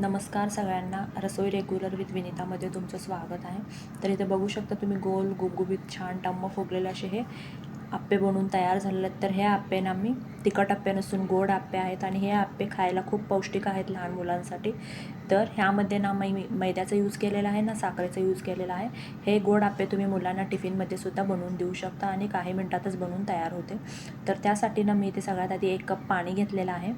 नमस्कार सगळ्यांना. रसोई regular with विनितामध्ये तुमचं स्वागत आहे. तर इथे बघू शकता तुम्ही गोल गुबगुबीत छान टम्म फुगलेले असे हे आप्पे बनवून तयार झालेले आहेत तर हे आप्प्यांना ना मी तिखट आप्पे नसून गोड आप्पे आहेत आणि हे आप्पे खायला खूप पौष्टिक आहेत लहान मुलांसाठी. तर ह्यामध्ये ना मै मैद्याचा यूज केलेला आहे ना साखरेचा यूज केलेला आहे. हे गोड आप्पे तुम्ही मुलांना टिफिनमध्ये सुद्धा बनवून देऊ शकता आणि काही मिनटातच बनवून तयार होते. तर त्यासाठी ना मी इथे सगळ्यात आधी एक कप पाणी घेतलेलं आहे.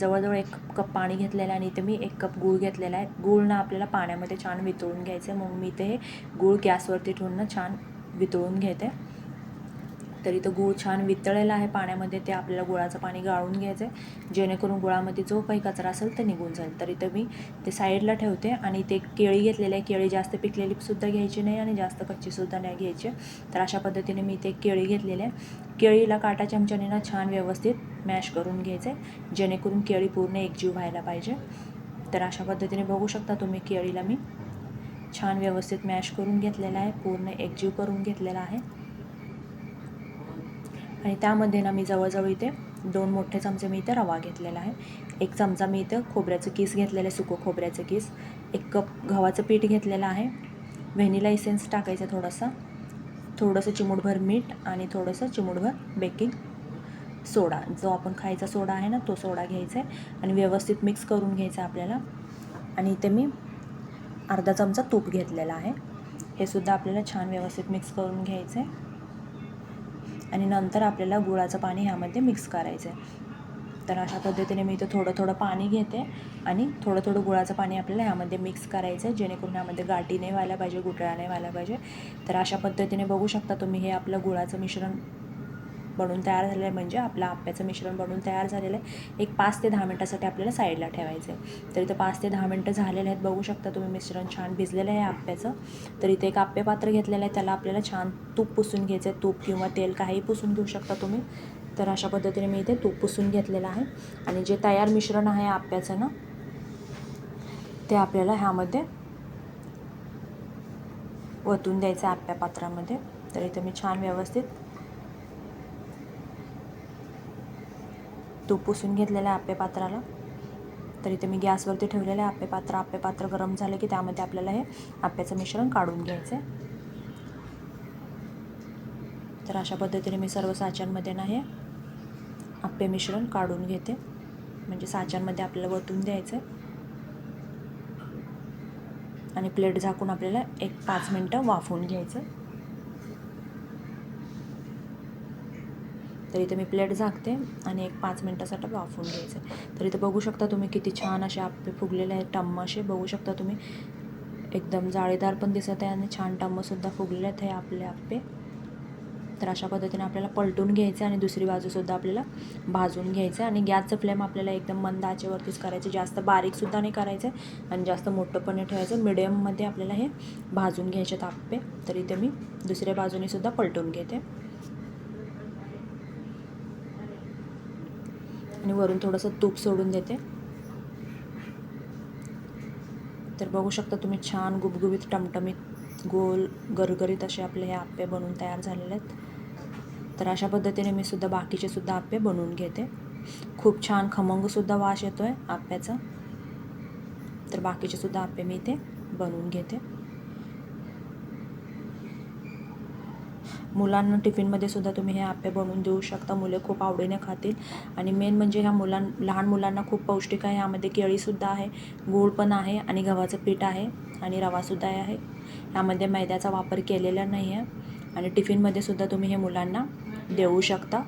जवळजवळ एक कप पाणी घेतलेलं आहे आणि इथे मी एक कप गूळ घेतलेला आहे. गूळ ना आपल्याला पाण्यामध्ये छान वितळून घ्यायचं आहे मग मी इथे हे गूळ गॅसवरती ठेवून ना छान वितळून घेते. तर इथं गूळ छान वितळलेला आहे पाण्यामध्ये ते आपल्याला गुळाचं पाणी गाळून घ्यायचं आहे जेणेकरून गुळामध्ये जो काही कचरा असेल ते निघून जाईल. तर इथं मी ते साईडला ठेवते आणि ते केळी घेतलेली आहे. केळी जास्त पिकलेली सुद्धा घ्यायची नाही आणि जास्त कच्चीसुद्धा नाही घ्यायची. तर अशा पद्धतीने मी ते केळी घेतलेली आहे. केळीला काटा चमच्याने ना छान व्यवस्थित मॅश करून घ्यायचे जेणेकरून केळी पूर्ण एकजीव व्हायला पाहिजे. तर अशा पद्धतीने बघू शकता तुम्ही केळीला मी छान व्यवस्थित मॅश करून घेतलेला आहे. पूर्ण एकजीव करून घेतलेला आहे. आणि त्यामध्ये ना मी जवळजवळ इथे दोन मोठे चमचे मी इथे रवा घेतलेला आहे. एक चमचा मी इथं खोबऱ्याचं किस घेतलेलं आहे सुकं खोबऱ्याचं किस. एक कप गव्हाचं पीठ घेतलेलं आहे. व्हॅनिला इसेन्स टाकायचं थोडंसं. थोडंसं चिमूटभर मीठ आणि थोडंसं चिमूटभर बेकिंग सोडा. जो आपण खायचा सोडा आहे ना तो सोडा घ्यायचा आहे आणि व्यवस्थित मिक्स करून घ्यायचा आपल्याला. आणि इथे मी अर्धा चमचा तूप घेतलेला आहे. हे सुद्धा आपल्याला छान व्यवस्थित मिक्स करून घ्यायचं आहे. आणि नंतर आपल्याला गुळाचं पाणी ह्यामध्ये मिक्स करायचं आहे तर अशा पद्धतीने मी इथं थोडं थोडं पाणी घेते आणि थोडं थोडं गुळाचं पाणी आपल्याला ह्यामध्ये मिक्स करायचं आहे जेणेकरून ह्यामध्ये गाठी नाही व्हायला पाहिजे गुठळ्या नाही व्हायला पाहिजे. तर अशा पद्धतीने बघू शकता तुम्ही हे आपलं गुळाचं मिश्रण बनवून तयार झालेलं आहे. म्हणजे आपलं आप्याचं मिश्रण बनवून तयार झालेलं आहे. एक पाच ते दहा मिनटासाठी आपल्याला साईडला ठेवायचं आहे तर इथं पाच ते दहा मिनटं झालेले आहेत. बघू शकता तुम्ही मिश्रण छान भिजलेलं आहे आप्याचं. तर इथे एक आप्य पात्र घेतलेलं आहे. त्याला आपल्याला छान तूप पुसून घ्यायचं आहे तूप किंवा तेल काही पुसून घेऊ शकता तुम्ही. तर अशा पद्धतीने मी इथे तूप पुसून घेतलेलं आहे. आणि जे तयार मिश्रण आहे आप्याचं ना ते आपल्याला ह्यामध्ये ओतून द्यायचं आहे आप्या पात्रामध्ये. तर इथं मी छान व्यवस्थित तूप पुसून घेतलेलं आहे आप्पे पात्राला. तर इथे मी गॅसवरती ठेवलेलं आहे आप्पे पात्र. आप्पे पात्र गरम झालं की त्यामध्ये आपल्याला हे आप्याचं मिश्रण काढून घ्यायचं आहे तर अशा पद्धतीने मी सर्व साच्यांमध्ये ना हे आप्पे मिश्रण काढून घेते. म्हणजे साच्यांमध्ये आपल्याला वतून द्यायचं आहे आणि प्लेट झाकून आपल्याला एक पाच मिनटं वाफवून घ्यायचं तर इथे मी प्लेट झाकते आणि एक पाच मिनटासाठी वाफवून घ्यायचं. आहे तर इथे बघू शकता तुम्ही किती छान असे आप्पे फुगलेले आहेत टम्म असे. बघू शकता तुम्ही. एकदम जाळीदार पण दिसत आहे आणि छान टम्मसुद्धा फुगलेले आहेत हे आपले आप्पे तर अशा पद्धतीने आपल्याला पलटून घ्यायचं आणि दुसरी बाजूसुद्धा आपल्याला भाजून घ्यायचं आणि गॅसचं फ्लेम आपल्याला एकदम मंद आचेवरतीच करायचं. जास्त बारीकसुद्धा नाही करायचं आणि जास्त मोठंपणे ठेवायचं. मिडियममध्ये आपल्याला हे भाजून घ्यायचे आप्पे तर इथे मी दुसऱ्या बाजूनेसुद्धा पलटून घेते. आणि वरून थोडंसं तूप सोडून देते. तर बघू शकता तुम्ही छान गुबगुबीत टमटमीत गोल गरगरीत असे आपले हे आप्पे बनवून तयार झालेले आहेत. तर अशा पद्धतीने मी सुद्धा बाकीचे सुद्धा आप्पे बनवून घेते. खूप छान खमंगसुद्धा वास येतो आहे आप्याचा तर बाकीचे सुद्धा आप्पे मी इथे बनवून घेते. मुलांना टिफिनमध्ये सुद्धा तुम्ही हे आप्पे बनवून देऊ शकता. मुले खूप आवडीने खातील. आणि मेन म्हणजे ह्या मुलां लहान मुलांना खूप पौष्टिक आहे. ह्यामध्ये केळीसुद्धा आहे गूळ पण आहे आणि गव्हाचं पीठ आहे आणि रवासुद्धा आहे. ह्यामध्ये मैद्याचा वापर केलेला नाही आहे आणि टिफिनमध्ये सुद्धा तुम्ही हे मुलांना देऊ शकता.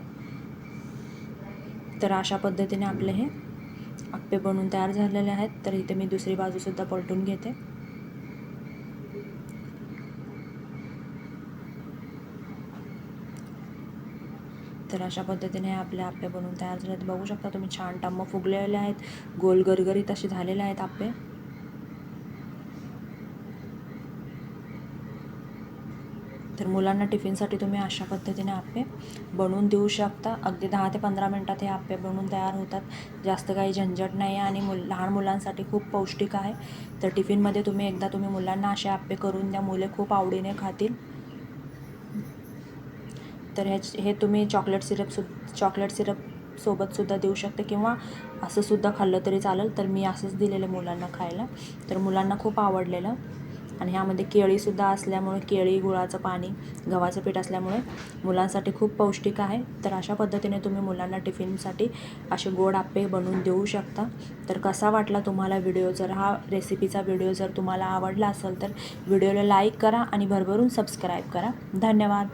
तर अशा पद्धतीने आपले हे आप्पे बनवून तयार झालेले आहेत. तर इथे मी दुसरी बाजूसुद्धा पलटून घेते. तर अशा पद्धतीने आपले आप्पे बनवून तयार झाले आहेत बघू शकता तुम्ही छान टम्म फुगलेले आहेत. गोल गरगरीत असे झालेले आहेत आप्पे. तर मुलांना टिफिनसाठी तुम्ही अशा पद्धतीने आप्पे बनवून देऊ शकता. अगदी दहा ते पंधरा मिनटात हे आप्पे बनवून तयार होतात. जास्त काही झंझट नाही आहे आणि मुल लहान मुलांसाठी खूप पौष्टिक आहे. तर टिफिनमध्ये तुम्ही एकदा तुम्ही मुलांना असे आप्पे करून द्या. मुले खूप आवडीने खातील. तर ह्या हे तुम्ही चॉकलेट सिरप सु चॉकलेट सिरपसोबतसुद्धा देऊ शकते किंवा असंसुद्धा खाल्लं तरी चालेल. तर मी असंच दिलेलं मुलांना खायला. तर मुलांना खूप आवडलेलं. आणि ह्यामध्ये केळीसुद्धा असल्यामुळे केळी गुळाचं पाणी गव्हाचं पीठ असल्यामुळे मुलांसाठी खूप पौष्टिक आहे. तर अशा पद्धतीने तुम्ही मुलांना टिफिनसाठी असे गोड आप्पे बनवून देऊ शकता. तर कसा वाटला तुम्हाला व्हिडिओ? जर हा रेसिपीचा व्हिडिओ जर तुम्हाला आवडला असेल तर व्हिडिओला लाईक करा आणि भरभरून सबस्क्राईब करा. धन्यवाद.